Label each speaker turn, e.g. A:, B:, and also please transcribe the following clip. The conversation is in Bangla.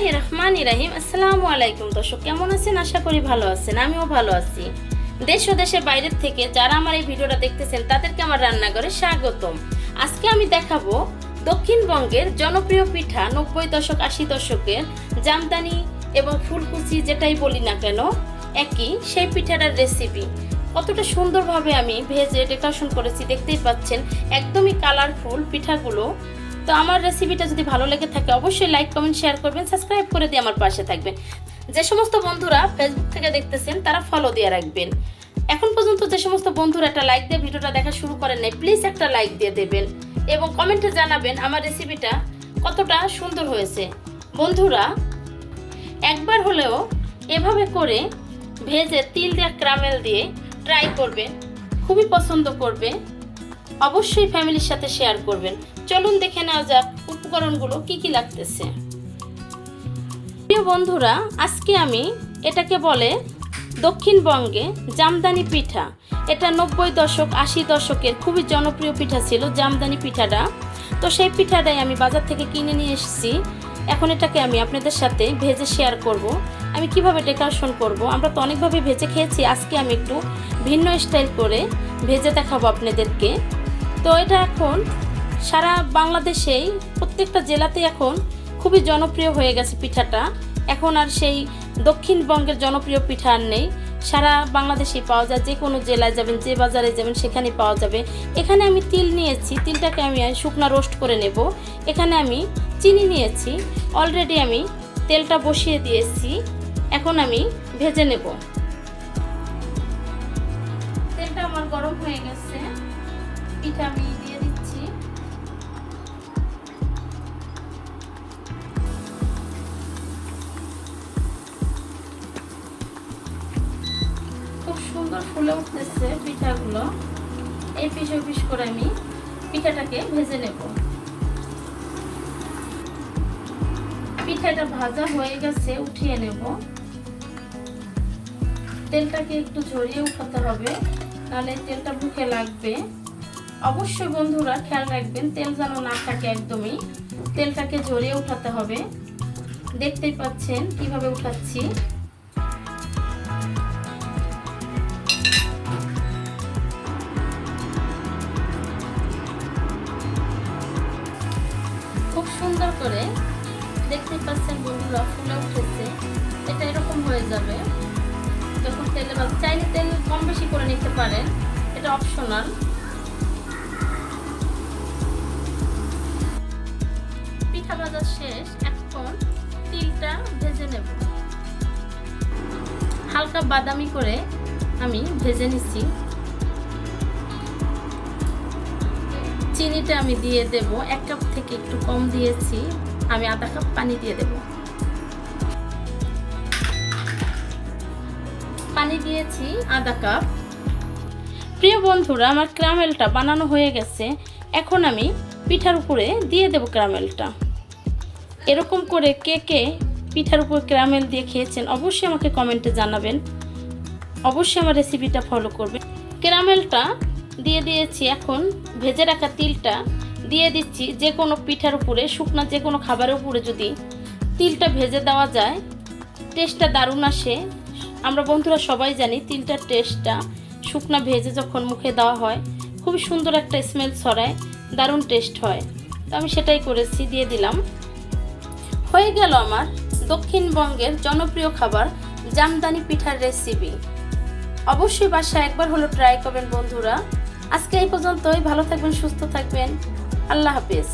A: বিসমিল্লাহ রহমান ইরাহিম। আসসালামু আলাইকুম দর্শক, কেমন আছেন? আশা করি ভালো আছেন, আমিও ভালো আছি। দেশ ও দেশের বাইরের থেকে যারা আমার এই ভিডিওটা দেখতেছেন, তাদেরকে আমার রান্নাঘরে স্বাগতম। আজকে আমি দেখাবো দক্ষিণবঙ্গের জনপ্রিয় পিঠা নব্বই দশক, আশি দশকের জামদানি এবং ফুলকুচি যেটাই বলি না কেন, একই সেই পিঠাটার রেসিপি কতটা সুন্দরভাবে আমি ভেজে ডেকোরেশন করেছি, দেখতেই পাচ্ছেন, একদমই কালারফুল পিঠাগুলো তো আমার রেসিপিটা যদি ভালো লেগে থাকে, অবশ্যই লাইক কমেন্ট শেয়ার করবেন সাবস্ক্রাইব করে দিয়ে আমার পাশে থাকবেন। যে সমস্ত বন্ধুরা ফেসবুক থেকে দেখতেছেন, তারা ফলো দিয়ে রাখবেন। এখন পর্যন্ত যে সমস্ত বন্ধুরা একটা লাইক দিয়ে ভিডিওটা দেখা শুরু করেন নাই প্লিজ একটা লাইক দিয়ে দেবেন এবং কমেন্টে জানাবেন আমার রেসিপিটা কতটা সুন্দর হয়েছে। বন্ধুরা, একবার হলেও এভাবে করে ভেজে তিল দিয়ে ক্রামেল দিয়ে ট্রাই করবেন, খুবই পছন্দ করবে। অবশ্যই ফ্যামিলির সাথে শেয়ার করবেন। চলুন দেখে নেওয়া যাক উপকরণগুলো কি কি লাগতেছে। প্রিয় বন্ধুরা, আজকে আমি এটাকে বলে দক্ষিণবঙ্গে জামদানি পিঠা। এটা নব্বই দশক, আশি দশকের খুবই জনপ্রিয় পিঠা ছিল জামদানি পিঠাটা। তো সেই পিঠাটাই আমি বাজার থেকে কিনে নিয়ে এসেছি। এখন এটাকে আমি আপনাদের সাথে ভেজে শেয়ার করব। আমি কীভাবে ডেকোরেশন করব, আমরা তো অনেকভাবে ভেজে খেয়েছি। আজকে আমি একটু ভিন্ন স্টাইল করে ভেজে দেখাবো আপনাদেরকে। তো এটা এখন সারা বাংলাদেশেই, প্রত্যেকটা জেলাতে এখন খুবই জনপ্রিয় হয়ে গেছে পিঠাটা। এখন আর সেই দক্ষিণবঙ্গের জনপ্রিয় পিঠা আর নেই। সারা বাংলাদেশেই পাওয়া যায়, যে কোনো জেলায় যাবেন, যে বাজারে যাবেন সেখানে পাওয়া যাবে। এখানে আমি তিল নিয়েছি, তিলটাকে আমি শুকনো রোস্ট করে নেব। এখানে আমি চিনি নিয়েছি অলরেডি আমি তেলটা বসিয়ে দিয়েছি। এখন আমি ভেজে নেব। তেলটা আমার গরম হয়ে গেছে। পিঠা আমি খুব সুন্দর ফুলে উঠতেছে পিঠাগুলো। এই পিস পিস করে আমি পিঠাটাকে ভেজে নেব। পিঠাটা ভাজা হয়ে গেছে, উঠিয়ে নেব। তেলটাকে একটু ঝরিয়ে উঠাতে হবে, নাহলে তেলটা মুখে লাগবে। অবশ্যই বন্ধুরা খেয়াল রাখবেন, তেল যেন না থাকে একদমই। তেলটাকে ঝরিয়ে উঠাতে হবে। দেখতেই পাচ্ছেন কীভাবে উঠাচ্ছি। খুব সুন্দর করে দেখতে পাচ্ছেন বন্ধুরা ফুলে উঠেছে। এটা এরকম হয়ে যাবে। যখন তেলে চাইলে তেল কম বেশি করে নিতে পারেন। এটা অপশনাল ভাজা শেষ, এখন তিলটা ভেজে নেব। হালকা বাদামি করে আমি ভেজে নিচ্ছি। চিনিটা আমি দিয়ে দেব, এক কাপ থেকে একটু কম দিয়েছি, আমি আধা কাপ পানি দিয়ে দেব। পানি দিয়েছি আধা কাপ। প্রিয় বন্ধুরা, আমার ক্রামেলটা বানানো হয়ে গেছে। এখন আমি পিঠার উপরে দিয়ে দেব ক্রামেলটা এরকম করে কে কে পিঠার উপর ক্রামেল দিয়ে খেয়েছেন, অবশ্যই আমাকে কমেন্টে জানাবেন। অবশ্যই আমার রেসিপিটা ফলো করবেন। ক্যারামেলটা দিয়ে দিয়েছি এখন, ভেজে রাখা তিলটা দিয়ে দিচ্ছি যে কোনো পিঠার উপরে, শুকনা যে কোনো খাবারের উপরে যদি তিলটা ভেজে দেওয়া যায় টেস্টটা দারুণ আসে। আমরা বন্ধুরা সবাই জানি তিলটার টেস্টটা শুকনা ভেজে যখন মুখে দেওয়া হয়, খুবই সুন্দর একটা স্মেল ছড়ায়, দারুণ টেস্ট হয়। তো আমি সেটাই করেছি, দিয়ে দিলাম। হয়ে গেল আমার দক্ষিণবঙ্গের জনপ্রিয় খাবার জামদানি পিঠার রেসিপি অবশ্যই বাসায় একবার হলো ট্রাই করবেন বন্ধুরা। আজকে এই পর্যন্তই, ভালো থাকবেন, সুস্থ থাকবেন। আল্লাহ হাফিজ।